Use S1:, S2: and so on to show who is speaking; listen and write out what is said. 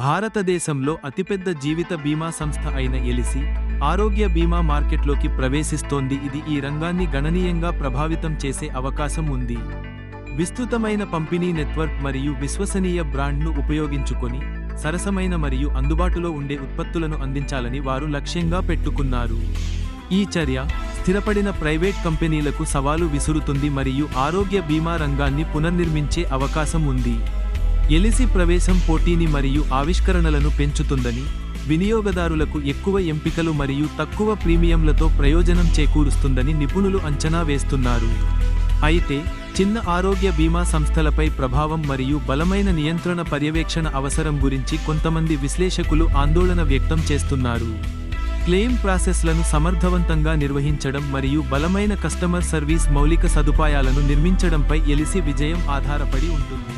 S1: భారతదేశంలో అతిపెద్ద జీవిత బీమా సంస్థ అయిన ఎలిసి ఆరోగ్య బీమా మార్కెట్లోకి ప్రవేశిస్తోంది. ఇది ఈ రంగాన్ని గణనీయంగా ప్రభావితం చేసే అవకాశం ఉంది. విస్తృతమైన పంపిణీ నెట్వర్క్ మరియు విశ్వసనీయ బ్రాండ్ను ఉపయోగించుకొని సరసమైన మరియు అందుబాటులో ఉండే ఉత్పత్తులను అందించాలని వారు లక్ష్యంగా పెట్టుకున్నారు. ఈ చర్య స్థిరపడిన ప్రైవేట్ కంపెనీలకు సవాలు విసురుతుంది మరియు ఆరోగ్య బీమా రంగాన్ని పునర్నిర్మించే అవకాశం ఉంది. ఎలిసి ప్రవేశం పోటీని మరియు ఆవిష్కరణలను పెంచుతుందని వినియోగదారులకు ఎక్కువ ఎంపికలు మరియు తక్కువ ప్రీమియంలతో ప్రయోజనం చేకూరుస్తుందని నిపుణులు అంచనా వేస్తున్నారు. అయితే చిన్న ఆరోగ్య బీమా సంస్థలపై ప్రభావం మరియు బలమైన నియంత్రణ పర్యవేక్షణ అవసరం గురించి కొంతమంది విశ్లేషకులు ఆందోళన వ్యక్తం చేస్తున్నారు. క్లెయిమ్ ప్రాసెస్లను సమర్థవంతంగా నిర్వహించడం మరియు బలమైన కస్టమర్ సర్వీస్ మౌలిక సదుపాయాలను నిర్మించడంపై ఎలిసి విజయం ఆధారపడి ఉంటుంది.